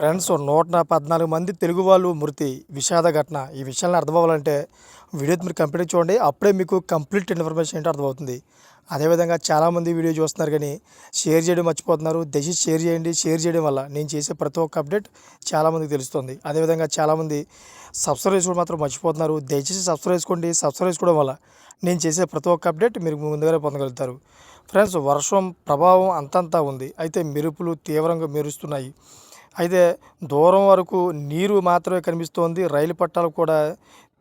Friends నూట పద్నాలుగు మంది తెలుగు వాళ్ళు మృతి. విషాద ఘటన. ఈ విషయాన్ని అర్థం అవ్వాలంటే వీడియో మీరు కంప్లీట్ చూడండి. అప్పుడే మీకు కంప్లీట్ ఇన్ఫర్మేషన్ ఏంటో అర్థమవుతుంది. అదేవిధంగా చాలామంది వీడియో చూస్తున్నారు కానీ షేర్ చేయడం మర్చిపోతున్నారు. దయచేసి షేర్ చేయండి. షేర్ చేయడం వల్ల నేను చేసే ప్రతి ఒక్క అప్డేట్ చాలామందికి తెలుస్తుంది. అదేవిధంగా చాలామంది సబ్స్క్రైబ్ చేసుకోవడం మాత్రం మర్చిపోతున్నారు. దయచేసి సబ్స్క్రైబ్ చేసుకోండి. సబ్స్క్రైబ్ చేసుకోవడం వల్ల నేను చేసే ప్రతి ఒక్క అప్డేట్ మీరు ముందుగానే పొందగలుగుతారు. ఫ్రెండ్స్ వర్షం ప్రభావం అంతంతా ఉంది. అయితే మెరుపులు తీవ్రంగా మెరుస్తున్నాయి. అయితే దూరం వరకు నీరు మాత్రమే కనిపిస్తోంది. రైలు పట్టాలు కూడా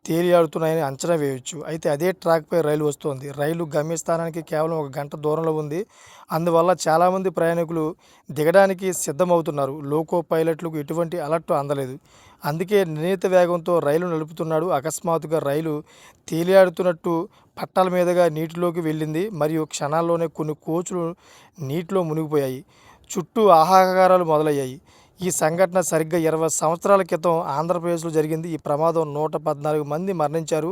తేలియాడుతున్నాయని అంచనా వేయవచ్చు అయితే అదే ట్రాక్పై రైలు వస్తోంది. రైలు గమ్యస్థానానికి కేవలం ఒక గంట దూరంలో ఉంది. అందువల్ల చాలామంది ప్రయాణికులు దిగడానికి సిద్ధమవుతున్నారు. లోకో పైలట్లకు ఎటువంటి అలర్ట్ అందలేదు. అందుకే నిర్ణీత వేగంతో రైలు నడుపుతున్నాడు. అకస్మాత్తుగా రైలు తేలియాడుతున్నట్టు పట్టాల మీదుగా నీటిలోకి వెళ్ళింది. మరియు క్షణాల్లోనే కొన్ని కోచులు నీటిలో మునిగిపోయాయి. చుట్టూ ఆహాకారాలు మొదలయ్యాయి. ఈ సంఘటన సరిగ్గా ఇరవై సంవత్సరాల క్రితం ఆంధ్రప్రదేశ్లో జరిగింది. ఈ ప్రమాదం నూట పద్నాలుగు మంది మరణించారు.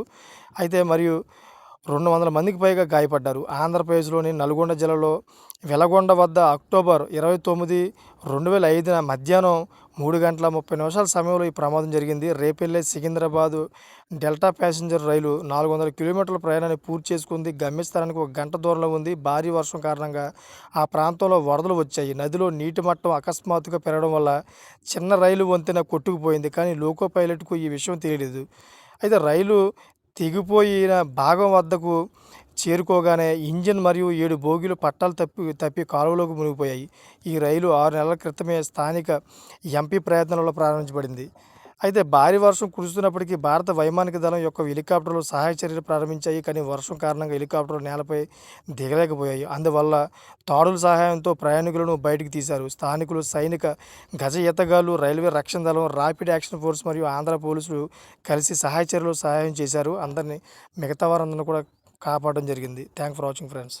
అయితే మరియు రెండు వందల మందికి పైగా గాయపడ్డారు. ఆంధ్రప్రదేశ్లోని నల్గొండ జిల్లాలో వెలగొండ వద్ద అక్టోబర్ ఇరవై తొమ్మిది రెండు వేల ఐదున మధ్యాహ్నం మూడు గంటల ముప్పై నిమిషాల సమయంలో ఈ ప్రమాదం జరిగింది. రేపెల్లే సికింద్రాబాదు డెల్టా ప్యాసింజర్ రైలు నాలుగు వందల కిలోమీటర్ల ప్రయాణాన్ని పూర్తి చేసుకుంది. గమ్యస్థానానికి ఒక గంట దూరంలో ఉంది. భారీ వర్షం కారణంగా ఆ ప్రాంతంలో వరదలు వచ్చాయి. నదిలో నీటి మట్టం అకస్మాత్తుగా పెరగడం వల్ల చిన్న రైలు వంతెన కొట్టుకుపోయింది. కానీ లోకో పైలట్కు ఈ విషయం తెలియలేదు. అయితే రైలు తెగిపోయిన భాగం వద్దకు చేరుకోగానే ఇంజిన్ మరియు ఏడు బోగీలు పట్టాలు తప్పి తప్పి కాలువలోకి మునిగిపోయాయి. ఈ రైలు ఆరు నెలల క్రితమే స్థానిక ఎంపీ ప్రయత్నంలో ప్రారంభించబడింది. అయితే భారీ వర్షం కురుస్తున్నప్పటికీ భారత వైమానిక దళం యొక్క హెలికాప్టర్లు సహాయ చర్యలు ప్రారంభించాయి కానీ వర్షం కారణంగా హెలికాప్టర్లు నేలపై దిగలేకపోయాయి. అందువల్ల తాడుల సహాయంతో ప్రయాణికులను బయటికి తీశారు. స్థానికులు సైనిక గజ ఈతగాళ్ళు రైల్వే రక్షణ దళం ర్యాపిడ్ యాక్షన్ ఫోర్స్ మరియు ఆంధ్ర పోలీసులు కలిసి సహాయ చర్యలు సహాయం చేశారు. అందరినీ మిగతా వారందరిని కూడా కాపాడడం జరిగింది. Thank for watching friends.